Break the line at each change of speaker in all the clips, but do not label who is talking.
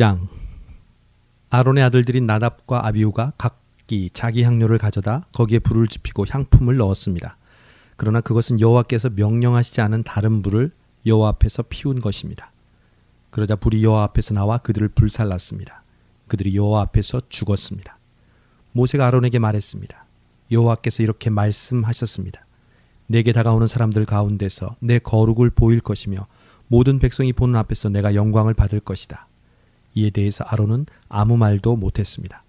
11장 아론의 아들들인 나답과 아비우가 각기 자기 향료를 가져다 거기에 불을 지피고 향품을 넣었습니다. 그러나 그것은 여호와께서 명령하시지 않은 다른 불을 여호와 앞에서 피운 것입니다. 그러자 불이 여호와 앞에서 나와 그들을 불살랐습니다. 그들이 여호와 앞에서 죽었습니다. 모세가 아론에게 말했습니다. 여호와께서 이렇게 말씀하셨습니다. 내게 다가오는 사람들 가운데서 내 거룩을 보일 것이며 모든 백성이 보는 앞에서 내가 영광을 받을 것이다. 이에 대해서 아론은 아무 말도 못했습니다.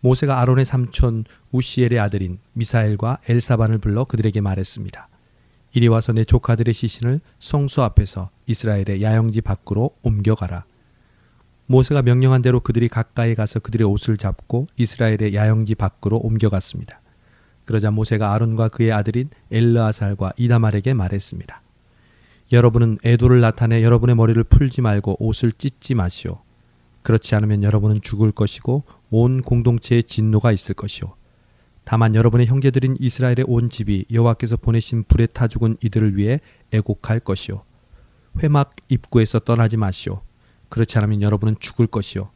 모세가 아론의 삼촌 우시엘의 아들인 미사엘과 엘사반을 불러 그들에게 말했습니다. 이리 와서 내 조카들의 시신을 성수 앞에서 이스라엘의 야영지 밖으로 옮겨가라. 모세가 명령한 대로 그들이 가까이 가서 그들의 옷을 잡고 이스라엘의 야영지 밖으로 옮겨갔습니다. 그러자 모세가 아론과 그의 아들인 엘르아살과 이다말에게 말했습니다. 여러분은 애도를 나타내 여러분의 머리를 풀지 말고 옷을 찢지 마시오. 그렇지 않으면 여러분은 죽을 것이고 온 공동체에 진노가 있을 것이오. 다만 여러분의 형제들인 이스라엘의 온 집이 여호와께서 보내신 불에 타 죽은 이들을 위해 애곡할 것이오. 회막 입구에서 떠나지 마시오. 그렇지 않으면 여러분은 죽을 것이오.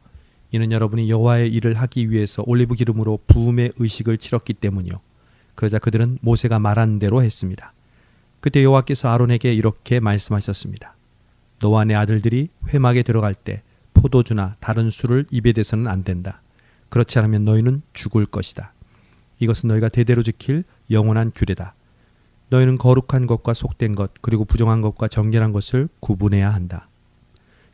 이는 여러분이 여호와의 일을 하기 위해서 올리브 기름으로 부음의 의식을 치렀기 때문이요. 그러자 그들은 모세가 말한 대로 했습니다. 그때 여호와께서 아론에게 이렇게 말씀하셨습니다. 너와 내 아들들이 회막에 들어갈 때 포도주나 다른 술을 입에 대서는 안 된다. 그렇지 않으면 너희는 죽을 것이다. 이것은 너희가 대대로 지킬 영원한 규례다. 너희는 거룩한 것과 속된 것 그리고 부정한 것과 정결한 것을 구분해야 한다.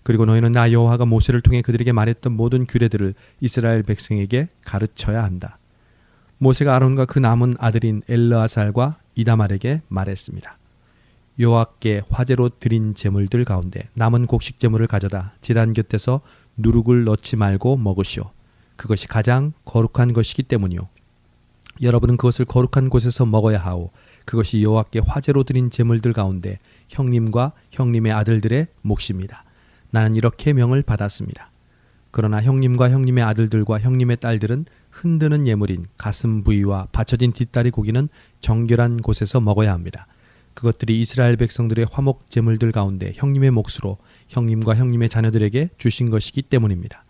그리고 너희는 나 여호와가 모세를 통해 그들에게 말했던 모든 규례들을 이스라엘 백성에게 가르쳐야 한다. 모세가 아론과 그 남은 아들인 엘르아살과 이다말에게 말했습니다. 여호와께 화제로 드린 제물들 가운데 남은 곡식 제물을 가져다 제단 곁에서 누룩을 넣지 말고 먹으시오. 그것이 가장 거룩한 것이기 때문이요. 여러분은 그것을 거룩한 곳에서 먹어야 하오. 그것이 여호와께 화제로 드린 제물들 가운데 형님과 형님의 아들들의 몫입니다. 나는 이렇게 명을 받았습니다. 그러나 형님과 형님의 아들들과 형님의 딸들은 흔드는 예물인 가슴 부위와 받쳐진 뒷다리 고기는 정결한 곳에서 먹어야 합니다. 그것들이 이스라엘 백성들의 화목 제물들 가운데 형님의 몫으로 형님과 형님의 자녀들에게 주신 것이기 때문입니다.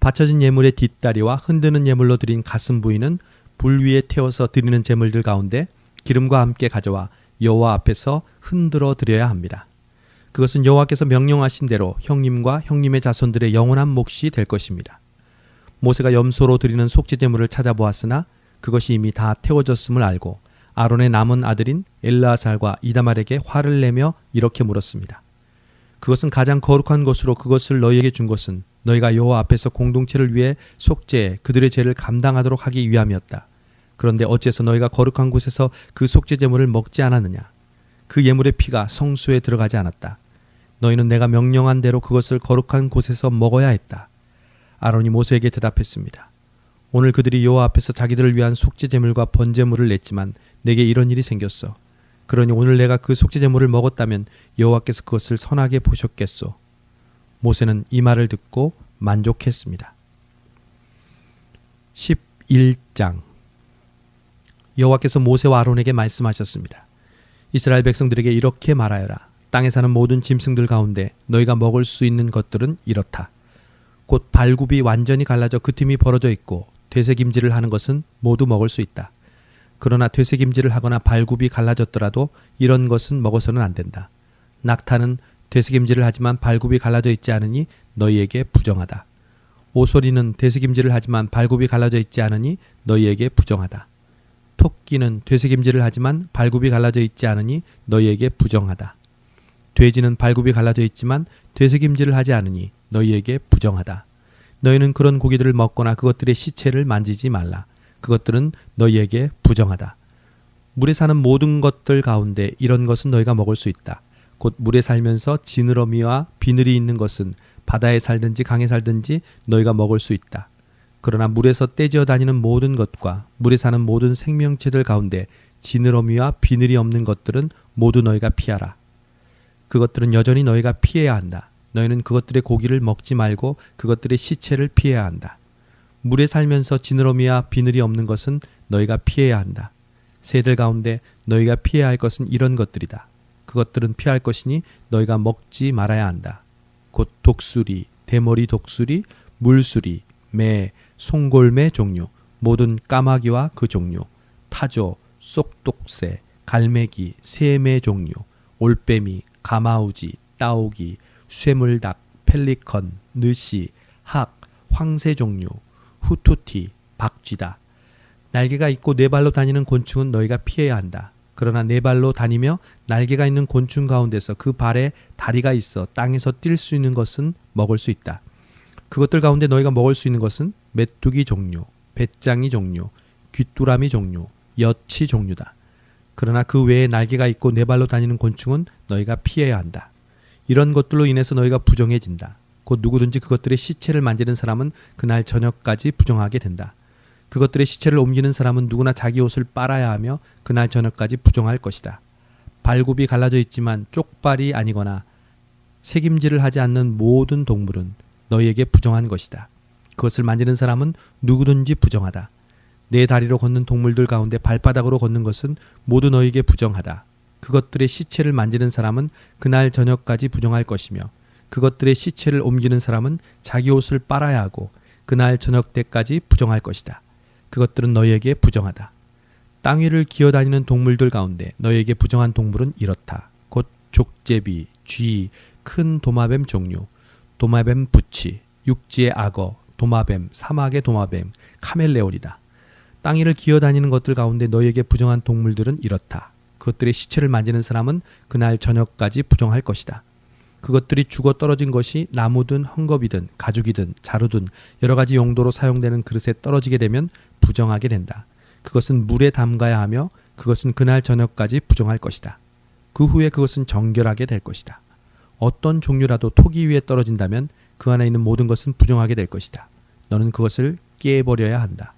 바쳐진 예물의 뒷다리와 흔드는 예물로 드린 가슴 부위는 불 위에 태워서 드리는 제물들 가운데 기름과 함께 가져와 여호와 앞에서 흔들어 드려야 합니다. 그것은 여호와께서 명령하신 대로 형님과 형님의 자손들의 영원한 몫이 될 것입니다. 모세가 염소로 드리는 속죄 제물을 찾아보았으나 그것이 이미 다 태워졌음을 알고 아론의 남은 아들인 엘라살과 이다말에게 화를 내며 이렇게 물었습니다. 그것은 가장 거룩한 것으로 그것을 너희에게 준 것은 너희가 여호와 앞에서 공동체를 위해 속죄 그들의 죄를 감당하도록 하기 위함이었다. 그런데 어째서 너희가 거룩한 곳에서 그 속죄 제물을 먹지 않았느냐? 그 예물의 피가 성수에 들어가지 않았다. 너희는 내가 명령한 대로 그것을 거룩한 곳에서 먹어야 했다. 아론이 모세에게 대답했습니다. 오늘 그들이 여호와 앞에서 자기들을 위한 속죄 제물과 번제물을 냈지만 내게 이런 일이 생겼어. 그러니 오늘 내가 그 속죄 제물을 먹었다면 여호와께서 그것을 선하게 보셨겠소. 모세는 이 말을 듣고 만족했습니다. 11장 여호와께서 모세와 아론에게 말씀하셨습니다. 이스라엘 백성들에게 이렇게 말하여라. 땅에 사는 모든 짐승들 가운데 너희가 먹을 수 있는 것들은 이렇다. 곧 발굽이 완전히 갈라져 그 틈이 벌어져 있고 되새김질을 하는 것은 모두 먹을 수 있다. 그러나 되새김질을 하거나 발굽이 갈라졌더라도 이런 것은 먹어서는 안 된다. 낙타는 되새김질을 하지만 발굽이 갈라져 있지 않으니 너희에게 부정하다. 오소리는 되새김질을 하지만 발굽이 갈라져 있지 않으니 너희에게 부정하다. 토끼는 되새김질을 하지만 발굽이 갈라져 있지 않으니 너희에게 부정하다. 돼지는 발굽이 갈라져 있지만 되새김질을 하지 않으니 너희에게 부정하다. 너희는 그런 고기들을 먹거나 그것들의 시체를 만지지 말라. 그것들은 너희에게 부정하다. 물에 사는 모든 것들 가운데 이런 것은 너희가 먹을 수 있다. 곧 물에 살면서 지느러미와 비늘이 있는 것은 바다에 살든지 강에 살든지 너희가 먹을 수 있다. 그러나 물에서 떼지어 다니는 모든 것과 물에 사는 모든 생명체들 가운데 지느러미와 비늘이 없는 것들은 모두 너희가 피하라. 그것들은 여전히 너희가 피해야 한다. 너희는 그것들의 고기를 먹지 말고 그것들의 시체를 피해야 한다. 물에 살면서 지느러미와 비늘이 없는 것은 너희가 피해야 한다. 새들 가운데 너희가 피해야 할 것은 이런 것들이다. 그것들은 피할 것이니 너희가 먹지 말아야 한다. 곧 독수리, 대머리 독수리, 물수리, 매, 송골매 종류, 모든 까마귀와 그 종류, 타조, 쏙독새, 갈매기, 새매 종류, 올빼미, 가마우지, 따오기, 쇠물닭, 펠리컨, 느시, 학, 황새 종류, 후투티, 박쥐다. 날개가 있고 네 발로 다니는 곤충은 너희가 피해야 한다. 그러나 네 발로 다니며 날개가 있는 곤충 가운데서 그 발에 다리가 있어 땅에서 뛸 수 있는 것은 먹을 수 있다. 그것들 가운데 너희가 먹을 수 있는 것은 메뚜기 종류, 배짱이 종류, 귀뚜라미 종류, 여치 종류다. 그러나 그 외에 날개가 있고 네 발로 다니는 곤충은 너희가 피해야 한다. 이런 것들로 인해서 너희가 부정해진다. 곧 누구든지 그것들의 시체를 만지는 사람은 그날 저녁까지 부정하게 된다. 그것들의 시체를 옮기는 사람은 누구나 자기 옷을 빨아야 하며 그날 저녁까지 부정할 것이다. 발굽이 갈라져 있지만 쪽발이 아니거나 책임질을 하지 않는 모든 동물은 너희에게 부정한 것이다. 그것을 만지는 사람은 누구든지 부정하다. 네 다리로 걷는 동물들 가운데 발바닥으로 걷는 것은 모두 너희에게 부정하다. 그것들의 시체를 만지는 사람은 그날 저녁까지 부정할 것이며 그것들의 시체를 옮기는 사람은 자기 옷을 빨아야 하고 그날 저녁 때까지 부정할 것이다. 그것들은 너희에게 부정하다. 땅 위를 기어다니는 동물들 가운데 너희에게 부정한 동물은 이렇다. 곧 족제비, 쥐, 큰 도마뱀 종류, 도마뱀 부치, 육지의 악어, 도마뱀, 사막의 도마뱀, 카멜레온이다. 땅 위를 기어다니는 것들 가운데 너희에게 부정한 동물들은 이렇다. 그것들의 시체를 만지는 사람은 그날 저녁까지 부정할 것이다. 그것들이 죽어 떨어진 것이 나무든 헝겊이든 가죽이든 자루든 여러 가지 용도로 사용되는 그릇에 떨어지게 되면 부정하게 된다. 그것은 물에 담가야 하며 그것은 그날 저녁까지 부정할 것이다. 그 후에 그것은 정결하게 될 것이다. 어떤 종류라도 토기 위에 떨어진다면 그 안에 있는 모든 것은 부정하게 될 것이다. 너는 그것을 깨버려야 한다.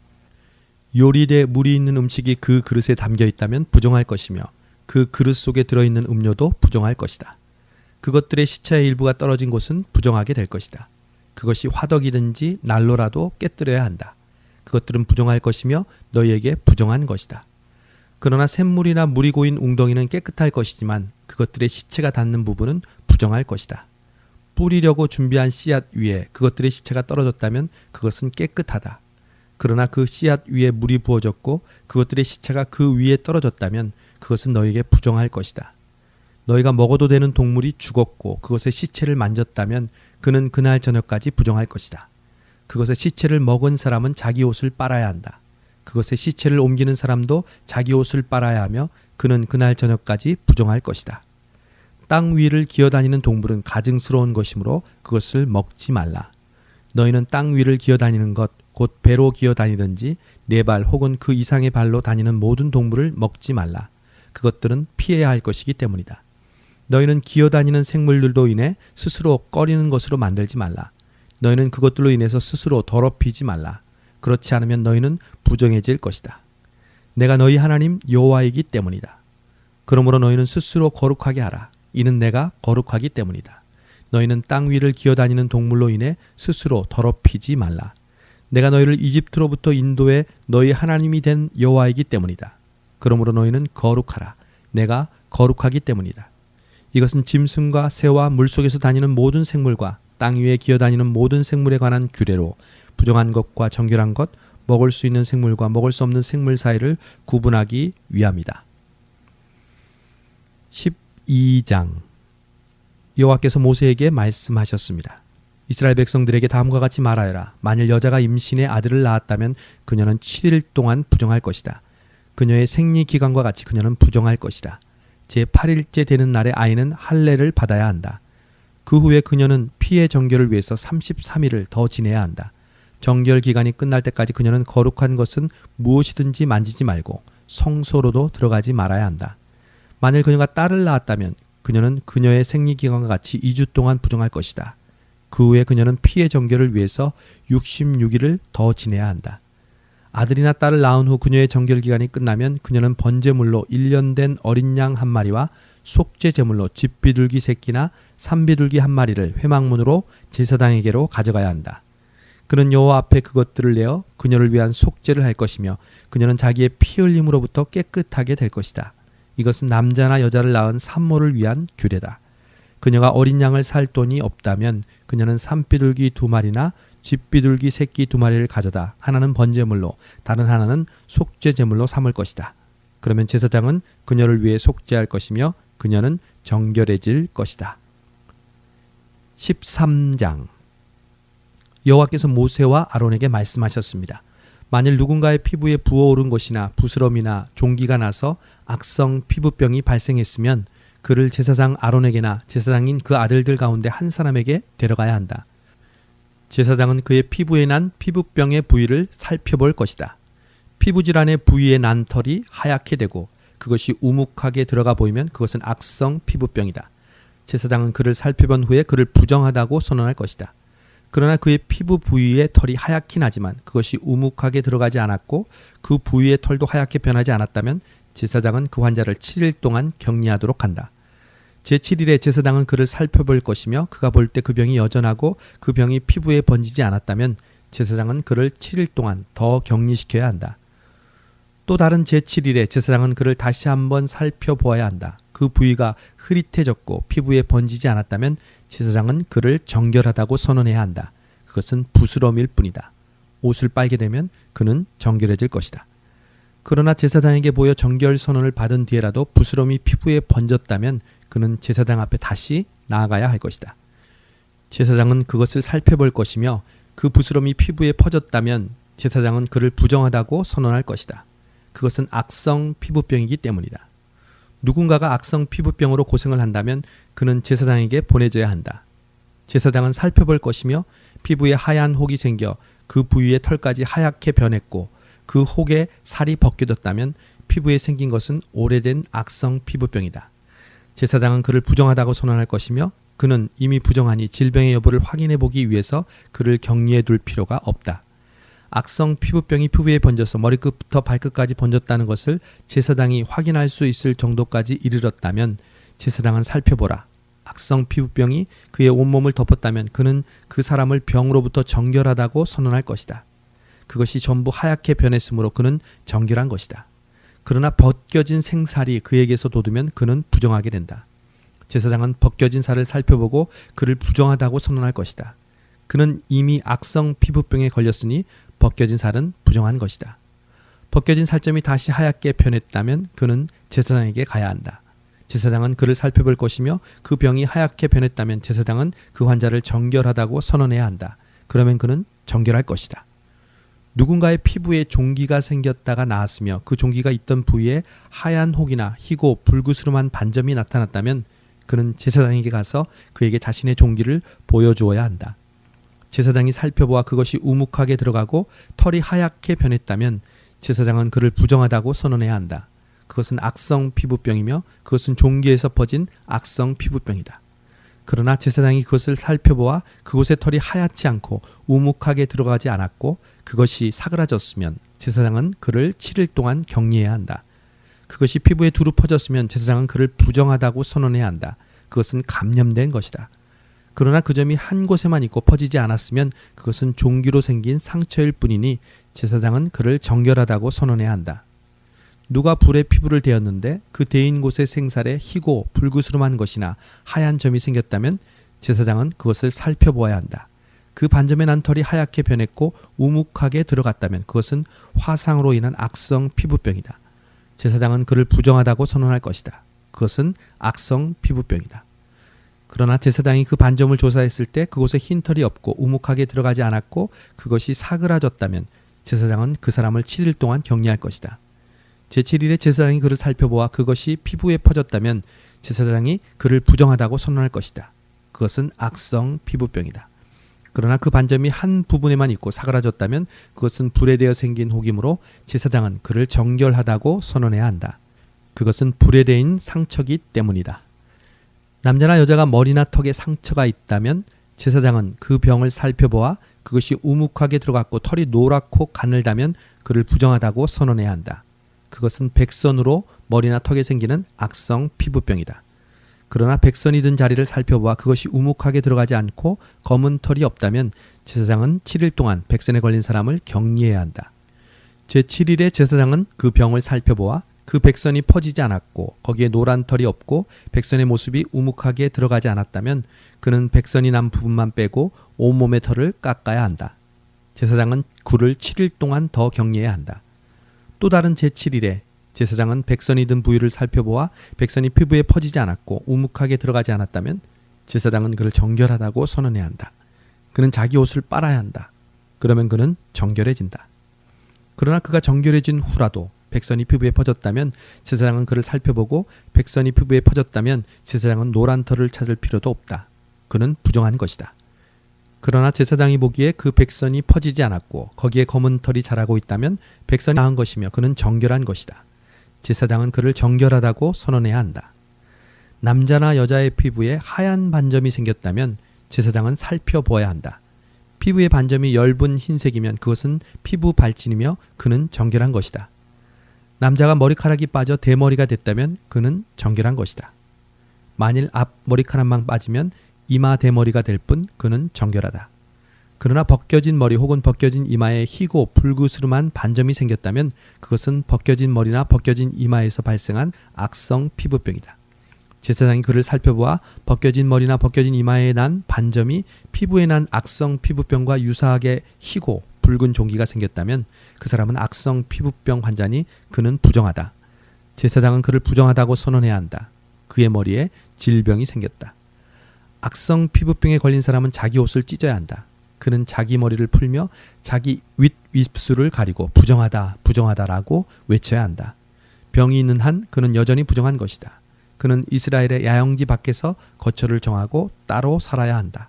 요리돼 물이 있는 음식이 그 그릇에 담겨 있다면 부정할 것이며 그 그릇 속에 들어있는 음료도 부정할 것이다. 그것들의 시체의 일부가 떨어진 곳은 부정하게 될 것이다. 그것이 화덕이든지 난로라도 깨뜨려야 한다. 그것들은 부정할 것이며 너희에게 부정한 것이다. 그러나 샘물이나 물이 고인 웅덩이는 깨끗할 것이지만 그것들의 시체가 닿는 부분은 부정할 것이다. 뿌리려고 준비한 씨앗 위에 그것들의 시체가 떨어졌다면 그것은 깨끗하다. 그러나 그 씨앗 위에 물이 부어졌고 그것들의 시체가 그 위에 떨어졌다면 그것은 너에게 부정할 것이다. 너희가 먹어도 되는 동물이 죽었고 그것의 시체를 만졌다면 그는 그날 저녁까지 부정할 것이다. 그것의 시체를 먹은 사람은 자기 옷을 빨아야 한다. 그것의 시체를 옮기는 사람도 자기 옷을 빨아야 하며 그는 그날 저녁까지 부정할 것이다. 땅 위를 기어다니는 동물은 가증스러운 것이므로 그것을 먹지 말라. 너희는 땅 위를 기어다니는 것, 곧 배로 기어다니든지 네 발 혹은 그 이상의 발로 다니는 모든 동물을 먹지 말라. 그것들은 피해야 할 것이기 때문이다. 너희는 기어다니는 생물들도 인해 스스로 꺼리는 것으로 만들지 말라. 너희는 그것들로 인해서 스스로 더럽히지 말라. 그렇지 않으면 너희는 부정해질 것이다. 내가 너희 하나님 여호와이기 때문이다. 그러므로 너희는 스스로 거룩하게 하라. 이는 내가 거룩하기 때문이다. 너희는 땅 위를 기어다니는 동물로 인해 스스로 더럽히지 말라. 내가 너희를 이집트로부터 인도해 너희 하나님이 된 여호와이기 때문이다. 그러므로 너희는 거룩하라. 내가 거룩하기 때문이다. 이것은 짐승과 새와 물속에서 다니는 모든 생물과 땅 위에 기어다니는 모든 생물에 관한 규례로 부정한 것과 정결한 것, 먹을 수 있는 생물과 먹을 수 없는 생물 사이를 구분하기 위함이다. 12장 여호와께서 모세에게 말씀하셨습니다. 이스라엘 백성들에게 다음과 같이 말하여라. 만일 여자가 임신의 아들을 낳았다면 그녀는 7일 동안 부정할 것이다. 그녀의 생리 기간과 같이 그녀는 부정할 것이다. 제 8일째 되는 날에 아이는 할례를 받아야 한다. 그 후에 그녀는 피해 정결을 위해서 33일을 더 지내야 한다. 정결 기간이 끝날 때까지 그녀는 거룩한 것은 무엇이든지 만지지 말고 성소로도 들어가지 말아야 한다. 만일 그녀가 딸을 낳았다면 그녀는 그녀의 생리 기간과 같이 2주 동안 부정할 것이다. 그 후에 그녀는 피해 정결을 위해서 66일을 더 지내야 한다. 아들이나 딸을 낳은 후 그녀의 정결 기간이 끝나면 그녀는 번제물로 1년 된 어린 양 한 마리와 속죄 제물로 집비둘기 새끼나 산비둘기 한 마리를 회막문으로 제사장에게로 가져가야 한다. 그는 여호와 앞에 그것들을 내어 그녀를 위한 속죄를 할 것이며 그녀는 자기의 피 흘림으로부터 깨끗하게 될 것이다. 이것은 남자나 여자를 낳은 산모를 위한 규례다. 그녀가 어린 양을 살 돈이 없다면 그녀는 산비둘기 두 마리나 쥐비둘기 새끼 두 마리를 가져다 하나는 번제물로 다른 하나는 속죄 제물로 삼을 것이다. 그러면 제사장은 그녀를 위해 속죄할 것이며 그녀는 정결해질 것이다. 13장 여호와께서 모세와 아론에게 말씀하셨습니다. 만일 누군가의 피부에 부어오른 것이나 부스럼이나 종기가 나서 악성 피부병이 발생했으면 그를 제사장 아론에게나 제사장인 그 아들들 가운데 한 사람에게 데려가야 한다. 제사장은 그의 피부에 난 피부병의 부위를 살펴볼 것이다. 피부 질환의 부위에 난 털이 하얗게 되고 그것이 우묵하게 들어가 보이면 그것은 악성 피부병이다. 제사장은 그를 살펴본 후에 그를 부정하다고 선언할 것이다. 그러나 그의 피부 부위에 털이 하얗긴 하지만 그것이 우묵하게 들어가지 않았고 그 부위의 털도 하얗게 변하지 않았다면 제사장은 그 환자를 7일 동안 격리하도록 한다. 제7일에 제사장은 그를 살펴볼 것이며 그가 볼 때 그 병이 여전하고 그 병이 피부에 번지지 않았다면 제사장은 그를 7일 동안 더 격리시켜야 한다. 또 다른 제7일에 제사장은 그를 다시 한번 살펴보아야 한다. 그 부위가 흐릿해졌고 피부에 번지지 않았다면 제사장은 그를 정결하다고 선언해야 한다. 그것은 부스럼일 뿐이다. 옷을 빨게 되면 그는 정결해질 것이다. 그러나 제사장에게 보여 정결 선언을 받은 뒤에라도 부스럼이 피부에 번졌다면 그는 제사장 앞에 다시 나아가야 할 것이다. 제사장은 그것을 살펴볼 것이며 그 부스럼이 피부에 퍼졌다면 제사장은 그를 부정하다고 선언할 것이다. 그것은 악성 피부병이기 때문이다. 누군가가 악성 피부병으로 고생을 한다면 그는 제사장에게 보내줘야 한다. 제사장은 살펴볼 것이며 피부에 하얀 혹이 생겨 그 부위의 털까지 하얗게 변했고 그 혹에 살이 벗겨졌다면 피부에 생긴 것은 오래된 악성 피부병이다. 제사장은 그를 부정하다고 선언할 것이며 그는 이미 부정하니 질병의 여부를 확인해 보기 위해서 그를 격리해 둘 필요가 없다. 악성 피부병이 피부에 번져서 머리끝부터 발끝까지 번졌다는 것을 제사장이 확인할 수 있을 정도까지 이르렀다면 제사장은 살펴보라. 악성 피부병이 그의 온몸을 덮었다면 그는 그 사람을 병으로부터 정결하다고 선언할 것이다. 그것이 전부 하얗게 변했으므로 그는 정결한 것이다. 그러나 벗겨진 생살이 그에게서 돋으면 그는 부정하게 된다. 제사장은 벗겨진 살을 살펴보고 그를 부정하다고 선언할 것이다. 그는 이미 악성 피부병에 걸렸으니 벗겨진 살은 부정한 것이다. 벗겨진 살점이 다시 하얗게 변했다면 그는 제사장에게 가야 한다. 제사장은 그를 살펴볼 것이며 그 병이 하얗게 변했다면 제사장은 그 환자를 정결하다고 선언해야 한다. 그러면 그는 정결할 것이다. 누군가의 피부에 종기가 생겼다가 나았으며 그 종기가 있던 부위에 하얀 혹이나 희고 불구스름한 반점이 나타났다면 그는 제사장에게 가서 그에게 자신의 종기를 보여주어야 한다. 제사장이 살펴보아 그것이 우묵하게 들어가고 털이 하얗게 변했다면 제사장은 그를 부정하다고 선언해야 한다. 그것은 악성 피부병이며 그것은 종기에서 퍼진 악성 피부병이다. 그러나 제사장이 그것을 살펴보아 그곳의 털이 하얗지 않고 우묵하게 들어가지 않았고 그것이 사그라졌으면 제사장은 그를 7일 동안 격리해야 한다. 그것이 피부에 두루 퍼졌으면 제사장은 그를 부정하다고 선언해야 한다. 그것은 감염된 것이다. 그러나 그 점이 한 곳에만 있고 퍼지지 않았으면 그것은 종기로 생긴 상처일 뿐이니 제사장은 그를 정결하다고 선언해야 한다. 누가 불에 피부를 대었는데 그 대인 곳의 생살에 희고 불구스름한 것이나 하얀 점이 생겼다면 제사장은 그것을 살펴보아야 한다. 그 반점의 난 털이 하얗게 변했고 우묵하게 들어갔다면 그것은 화상으로 인한 악성 피부병이다. 제사장은 그를 부정하다고 선언할 것이다. 그것은 악성 피부병이다. 그러나 제사장이 그 반점을 조사했을 때 그곳에 흰 털이 없고 우묵하게 들어가지 않았고 그것이 사그라졌다면 제사장은 그 사람을 7일 동안 격리할 것이다. 제7일에 제사장이 그를 살펴보아 그것이 피부에 퍼졌다면 제사장이 그를 부정하다고 선언할 것이다. 그것은 악성 피부병이다. 그러나 그 반점이 한 부분에만 있고 사그라졌다면 그것은 불에 대어 생긴 혹이므로 제사장은 그를 정결하다고 선언해야 한다. 그것은 불에 대인 상처기 때문이다. 남자나 여자가 머리나 턱에 상처가 있다면 제사장은 그 병을 살펴보아 그것이 우묵하게 들어갔고 털이 노랗고 가늘다면 그를 부정하다고 선언해야 한다. 그것은 백선으로 머리나 턱에 생기는 악성 피부병이다. 그러나 백선이 든 자리를 살펴보아 그것이 우묵하게 들어가지 않고 검은 털이 없다면 제사장은 7일 동안 백선에 걸린 사람을 격리해야 한다. 제7일에 제사장은 그 병을 살펴보아 그 백선이 퍼지지 않았고 거기에 노란 털이 없고 백선의 모습이 우묵하게 들어가지 않았다면 그는 백선이 난 부분만 빼고 온몸의 털을 깎아야 한다. 제사장은 굴을 7일 동안 더 격리해야 한다. 또 다른 제7일에 제사장은 백선이 든 부위를 살펴보아 백선이 피부에 퍼지지 않았고 우묵하게 들어가지 않았다면 제사장은 그를 정결하다고 선언해야 한다. 그는 자기 옷을 빨아야 한다. 그러면 그는 정결해진다. 그러나 그가 정결해진 후라도 백선이 피부에 퍼졌다면 제사장은 그를 살펴보고 백선이 피부에 퍼졌다면 제사장은 노란 털을 찾을 필요도 없다. 그는 부정한 것이다. 그러나 제사장이 보기에 그 백선이 퍼지지 않았고 거기에 검은 털이 자라고 있다면 백선이 나은 것이며 그는 정결한 것이다. 제사장은 그를 정결하다고 선언해야 한다. 남자나 여자의 피부에 하얀 반점이 생겼다면 제사장은 살펴보아야 한다. 피부의 반점이 엷은 흰색이면 그것은 피부 발진이며 그는 정결한 것이다. 남자가 머리카락이 빠져 대머리가 됐다면 그는 정결한 것이다. 만일 앞 머리카락만 빠지면 이마 대머리가 될 뿐 그는 정결하다. 그러나 벗겨진 머리 혹은 벗겨진 이마에 희고 불구스름한 반점이 생겼다면 그것은 벗겨진 머리나 벗겨진 이마에서 발생한 악성 피부병이다. 제사장이 그를 살펴보아 벗겨진 머리나 벗겨진 이마에 난 반점이 피부에 난 악성 피부병과 유사하게 희고 붉은 종기가 생겼다면 그 사람은 악성 피부병 환자니 그는 부정하다. 제사장은 그를 부정하다고 선언해야 한다. 그의 머리에 질병이 생겼다. 악성 피부병에 걸린 사람은 자기 옷을 찢어야 한다. 그는 자기 머리를 풀며 자기 윗 윗술을 가리고 부정하다, 부정하다라고 외쳐야 한다. 병이 있는 한 그는 여전히 부정한 것이다. 그는 이스라엘의 야영지 밖에서 거처를 정하고 따로 살아야 한다.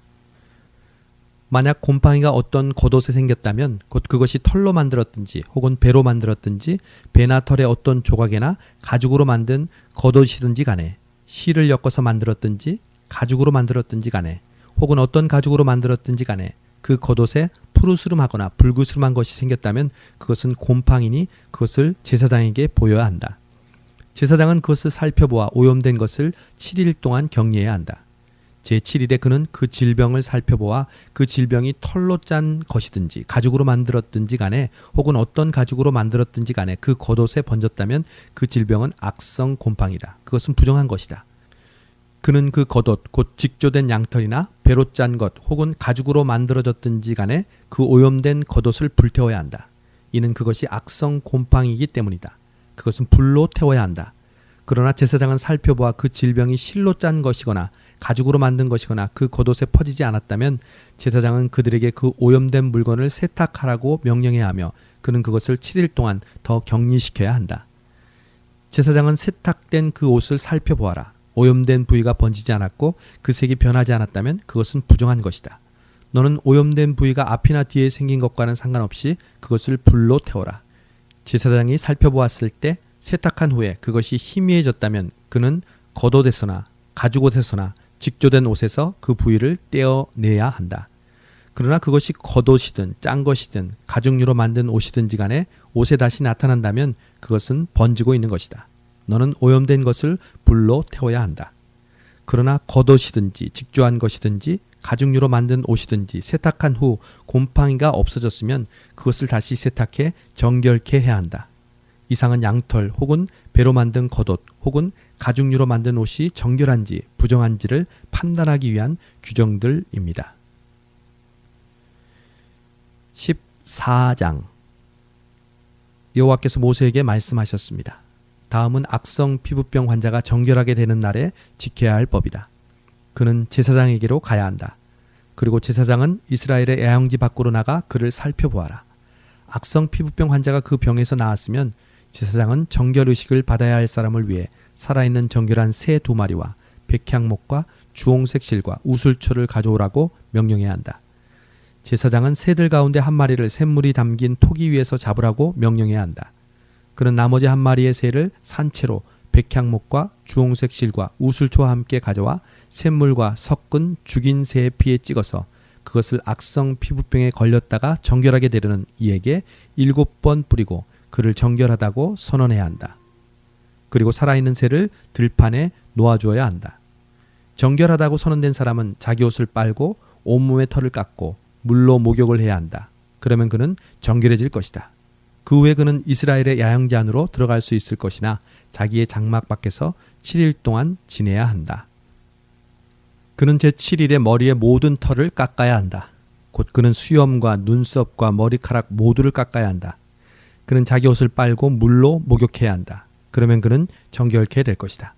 만약 곰팡이가 어떤 겉옷에 생겼다면 곧 그것이 털로 만들었든지 혹은 배로 만들었든지 배나 털의 어떤 조각이나 가죽으로 만든 겉옷이든지 간에 실을 엮어서 만들었든지 가죽으로 만들었든지 간에 혹은 어떤 가죽으로 만들었든지 간에 그 겉옷에 푸르스름하거나 불구스름한 것이 생겼다면 그것은 곰팡이니 그것을 제사장에게 보여야 한다. 제사장은 그것을 살펴보아 오염된 것을 7일 동안 격리해야 한다. 제7일에 그는 그 질병을 살펴보아 그 질병이 털로 짠 것이든지 가죽으로 만들었든지 간에 혹은 어떤 가죽으로 만들었든지 간에 그 겉옷에 번졌다면 그 질병은 악성 곰팡이다. 그것은 부정한 것이다. 그는 그 겉옷 곧 직조된 양털이나 배로 짠 것 혹은 가죽으로 만들어졌든지 간에 그 오염된 겉옷을 불태워야 한다. 이는 그것이 악성 곰팡이기 때문이다. 그것은 불로 태워야 한다. 그러나 제사장은 살펴보아 그 질병이 실로 짠 것이거나 가죽으로 만든 것이거나 그 겉옷에 퍼지지 않았다면 제사장은 그들에게 그 오염된 물건을 세탁하라고 명령해야 하며 그는 그것을 7일 동안 더 격리시켜야 한다. 제사장은 세탁된 그 옷을 살펴보아라. 오염된 부위가 번지지 않았고 그 색이 변하지 않았다면 그것은 부정한 것이다. 너는 오염된 부위가 앞이나 뒤에 생긴 것과는 상관없이 그것을 불로 태워라. 제사장이 살펴보았을 때 세탁한 후에 그것이 희미해졌다면 그는 겉옷에서나 가죽옷에서나 직조된 옷에서 그 부위를 떼어내야 한다. 그러나 그것이 겉옷이든 짠 것이든 가죽류로 만든 옷이든지 간에 옷에 다시 나타난다면 그것은 번지고 있는 것이다. 너는 오염된 것을 불로 태워야 한다. 그러나 겉옷이든지 직조한 것이든지 가죽류로 만든 옷이든지 세탁한 후 곰팡이가 없어졌으면 그것을 다시 세탁해 정결케 해야 한다. 이상은 양털 혹은 배로 만든 겉옷 혹은 가죽류로 만든 옷이 정결한지 부정한지를 판단하기 위한 규정들입니다. 14장 여호와께서 모세에게 말씀하셨습니다. 다음은 악성 피부병 환자가 정결하게 되는 날에 지켜야 할 법이다. 그는 제사장에게로 가야 한다. 그리고 제사장은 이스라엘의 애양지 밖으로 나가 그를 살펴보아라. 악성 피부병 환자가 그 병에서 나았으면 제사장은 정결 의식을 받아야 할 사람을 위해 살아있는 정결한 새 두 마리와 백향목과 주홍색 실과 우슬초를 가져오라고 명령해야 한다. 제사장은 새들 가운데 한 마리를 샘물이 담긴 토기 위에서 잡으라고 명령해야 한다. 그는 나머지 한 마리의 새를 산채로 백향목과 주홍색 실과 우슬초와 함께 가져와 샘물과 섞은 죽인 새의 피에 찍어서 그것을 악성 피부병에 걸렸다가 정결하게 되려는 이에게 일곱 번 뿌리고 그를 정결하다고 선언해야 한다. 그리고 살아있는 새를 들판에 놓아주어야 한다. 정결하다고 선언된 사람은 자기 옷을 빨고 온몸의 털을 깎고 물로 목욕을 해야 한다. 그러면 그는 정결해질 것이다. 그 후에 그는 이스라엘의 야영지 안으로 들어갈 수 있을 것이나 자기의 장막 밖에서 7일 동안 지내야 한다. 그는 제7일에 머리의 모든 털을 깎아야 한다. 곧 그는 수염과 눈썹과 머리카락 모두를 깎아야 한다. 그는 자기 옷을 빨고 물로 목욕해야 한다. 그러면 그는 정결케 될 것이다.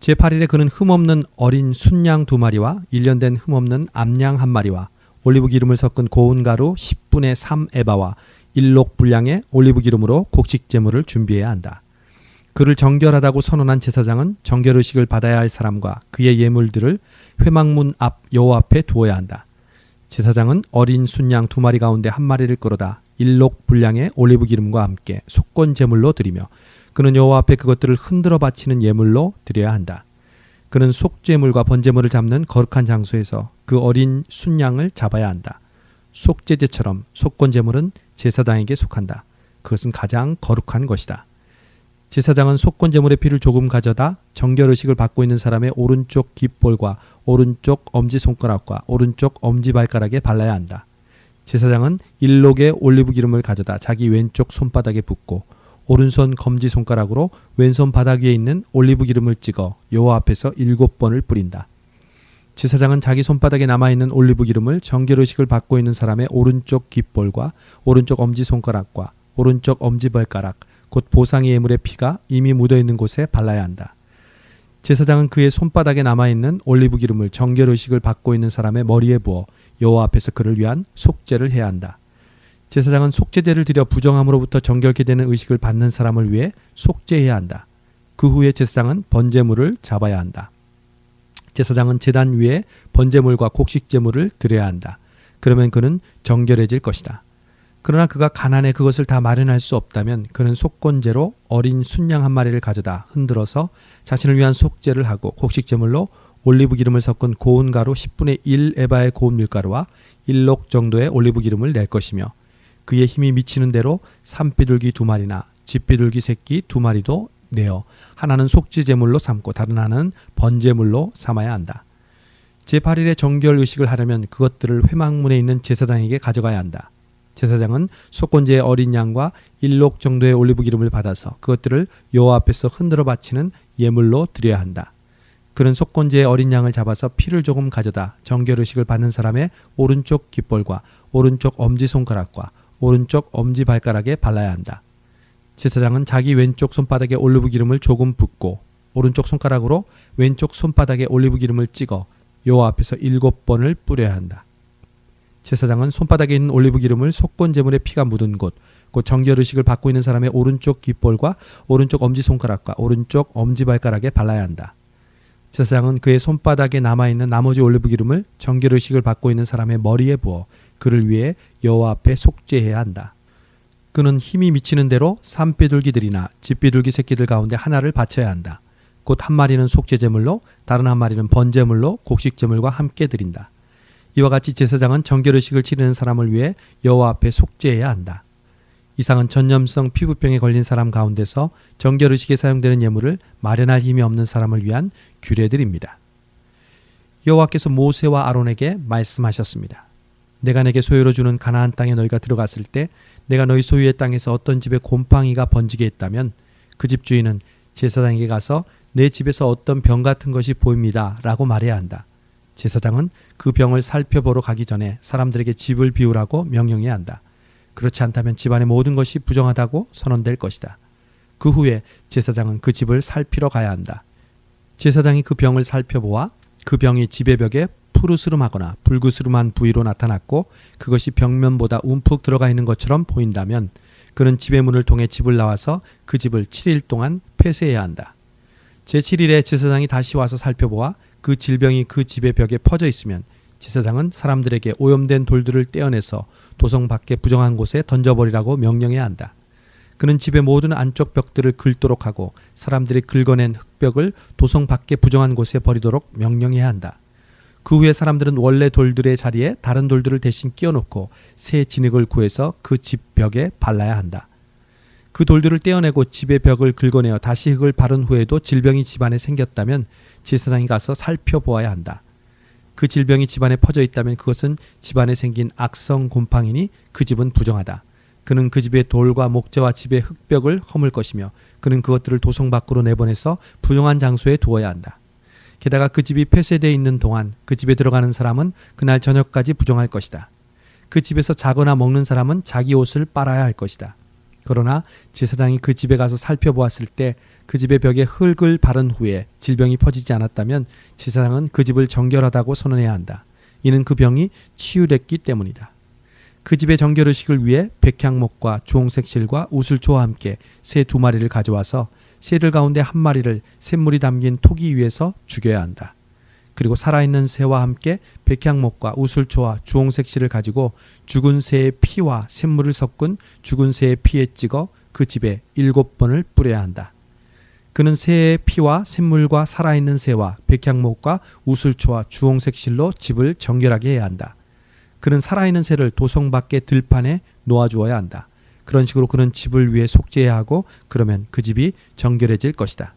제8일에 그는 흠없는 어린 순양 두 마리와 1년 된 흠없는 암양 한 마리와 올리브 기름을 섞은 고운 가루 10분의 3 에바와 일록 분량의 올리브 기름으로 곡식 제물을 준비해야 한다. 그를 정결하다고 선언한 제사장은 정결 의식을 받아야 할 사람과 그의 예물들을 회막문 앞 여호와 앞에 두어야 한다. 제사장은 어린 순양 두 마리 가운데 한 마리를 끌어다 일록 분량의 올리브 기름과 함께 속건 제물로 드리며 그는 여호와 앞에 그것들을 흔들어 바치는 예물로 드려야 한다. 그는 속죄물과 번제물을 잡는 거룩한 장소에서 그 어린 순양을 잡아야 한다. 속죄제처럼 속건 제물은 제사장에게 속한다. 그것은 가장 거룩한 것이다. 제사장은 속건 제물의 피를 조금 가져다 정결 의식을 받고 있는 사람의 오른쪽 깃볼과 오른쪽 엄지 손가락과 오른쪽 엄지 발가락에 발라야 한다. 제사장은 일록의 올리브 기름을 가져다 자기 왼쪽 손바닥에 붓고 오른손 검지 손가락으로 왼손 바닥 위에 있는 올리브 기름을 찍어 여호와 앞에서 일곱 번을 뿌린다. 제사장은 자기 손바닥에 남아 있는 올리브 기름을 정결 의식을 받고 있는 사람의 오른쪽 깃볼과 오른쪽 엄지 손가락과 오른쪽 엄지 발가락 곧 보상의 예물의 피가 이미 묻어 있는 곳에 발라야 한다. 제사장은 그의 손바닥에 남아 있는 올리브 기름을 정결 의식을 받고 있는 사람의 머리에 부어 여호와 앞에서 그를 위한 속죄를 해야 한다. 제사장은 속죄제를 드려 부정함으로부터 정결케 되는 의식을 받는 사람을 위해 속죄해야 한다. 그 후에 제사장은 번제물을 잡아야 한다. 제사장은 제단 위에 번제물과 곡식제물을 드려야 한다. 그러면 그는 정결해질 것이다. 그러나 그가 가난해 그것을 다 마련할 수 없다면 그는 속건제로 어린 순양 한 마리를 가져다 흔들어서 자신을 위한 속죄를 하고 곡식제물로 올리브 기름을 섞은 고운 가루 10분의 1 에바의 고운 밀가루와 1록 정도의 올리브 기름을 낼 것이며 그의 힘이 미치는 대로 산비둘기 두 마리나 쥐비둘기 새끼 두 마리도 내어 하나는 속죄제물로 삼고 다른 하나는 번제물로 삼아야 한다. 제8일에 정결 의식을 하려면 그것들을 회막문에 있는 제사장에게 가져가야 한다. 제사장은 속건제의 어린 양과 일록 정도의 올리브 기름을 받아서 그것들을 여호와 앞에서 흔들어 바치는 예물로 드려야 한다. 그는 속건제의 어린 양을 잡아서 피를 조금 가져다 정결 의식을 받는 사람의 오른쪽 깃볼과 오른쪽 엄지 손가락과 오른쪽 엄지 발가락에 발라야 한다. 제사장은 자기 왼쪽 손바닥에 올리브 기름을 조금 붓고 오른쪽 손가락으로 왼쪽 손바닥에 올리브 기름을 찍어 여호와 앞에서 일곱 번을 뿌려야 한다. 제사장은 손바닥에 있는 올리브 기름을 속건 제물의 피가 묻은 곳, 곧 정결 의식을 받고 있는 사람의 오른쪽 깃볼과 오른쪽 엄지 손가락과 오른쪽 엄지 발가락에 발라야 한다. 제사장은 그의 손바닥에 남아 있는 나머지 올리브 기름을 정결 의식을 받고 있는 사람의 머리에 부어 그를 위해 여호와 앞에 속죄해야 한다. 그는 힘이 미치는 대로 산비둘기들이나 집비둘기 새끼들 가운데 하나를 바쳐야 한다. 곧 한 마리는 속죄제물로 다른 한 마리는 번제물로 곡식제물과 함께 드린다. 이와 같이 제사장은 정결의식을 치르는 사람을 위해 여호와 앞에 속죄해야 한다. 이상은 전염성 피부병에 걸린 사람 가운데서 정결의식에 사용되는 예물을 마련할 힘이 없는 사람을 위한 규례들입니다. 여호와께서 모세와 아론에게 말씀하셨습니다. 내가 내게 소유로 주는 가나안 땅에 너희가 들어갔을 때 내가 너희 소유의 땅에서 어떤 집에 곰팡이가 번지게 했다면 그 집 주인은 제사장에게 가서 내 집에서 어떤 병 같은 것이 보입니다 라고 말해야 한다. 제사장은 그 병을 살펴보러 가기 전에 사람들에게 집을 비우라고 명령해야 한다. 그렇지 않다면 집안의 모든 것이 부정하다고 선언될 것이다. 그 후에 제사장은 그 집을 살피러 가야 한다. 제사장이 그 병을 살펴보아 그 병이 집의 벽에 푸르스름하거나 불구스름한 부위로 나타났고 그것이 벽면보다 움푹 들어가 있는 것처럼 보인다면 그는 집의 문을 통해 집을 나와서 그 집을 7일 동안 폐쇄해야 한다. 제7일에 제사장이 다시 와서 살펴보아 그 질병이 그 집의 벽에 퍼져 있으면 제사장은 사람들에게 오염된 돌들을 떼어내서 도성 밖에 부정한 곳에 던져버리라고 명령해야 한다. 그는 집의 모든 안쪽 벽들을 긁도록 하고 사람들이 긁어낸 흙벽을 도성 밖에 부정한 곳에 버리도록 명령해야 한다. 그 후에 사람들은 원래 돌들의 자리에 다른 돌들을 대신 끼워놓고 새 진흙을 구해서 그 집 벽에 발라야 한다. 그 돌들을 떼어내고 집의 벽을 긁어내어 다시 흙을 바른 후에도 질병이 집안에 생겼다면 제사장이 가서 살펴보아야 한다. 그 질병이 집안에 퍼져 있다면 그것은 집안에 생긴 악성 곰팡이니 그 집은 부정하다. 그는 그 집의 돌과 목재와 집의 흙벽을 허물 것이며 그는 그것들을 도성 밖으로 내보내서 부용한 장소에 두어야 한다. 게다가 그 집이 폐쇄되어 있는 동안 그 집에 들어가는 사람은 그날 저녁까지 부정할 것이다. 그 집에서 자거나 먹는 사람은 자기 옷을 빨아야 할 것이다. 그러나 제사장이 그 집에 가서 살펴보았을 때 그 집의 벽에 흙을 바른 후에 질병이 퍼지지 않았다면 제사장은 그 집을 정결하다고 선언해야 한다. 이는 그 병이 치유됐기 때문이다. 그 집의 정결 의식을 위해 백향목과 주홍색 실과 우슬초와 함께 새 두 마리를 가져와서 새들 가운데 한 마리를 샘물이 담긴 토기 위에서 죽여야 한다. 그리고 살아있는 새와 함께 백향목과 우슬초와 주홍색 실을 가지고 죽은 새의 피와 샘물을 섞은 죽은 새의 피에 찍어 그 집에 일곱 번을 뿌려야 한다. 그는 새의 피와 샘물과 살아있는 새와 백향목과 우슬초와 주홍색 실로 집을 정결하게 해야 한다. 그는 살아있는 새를 도성 밖의 들판에 놓아주어야 한다. 그런 식으로 그는 집을 위해 속죄해야 하고 그러면 그 집이 정결해질 것이다.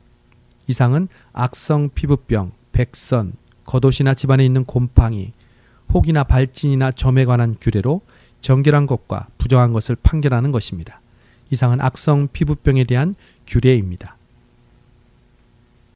이상은 악성 피부병, 백선, 겉옷이나 집안에 있는 곰팡이, 혹이나 발진이나 점에 관한 규례로 정결한 것과 부정한 것을 판결하는 것입니다. 이상은 악성 피부병에 대한 규례입니다.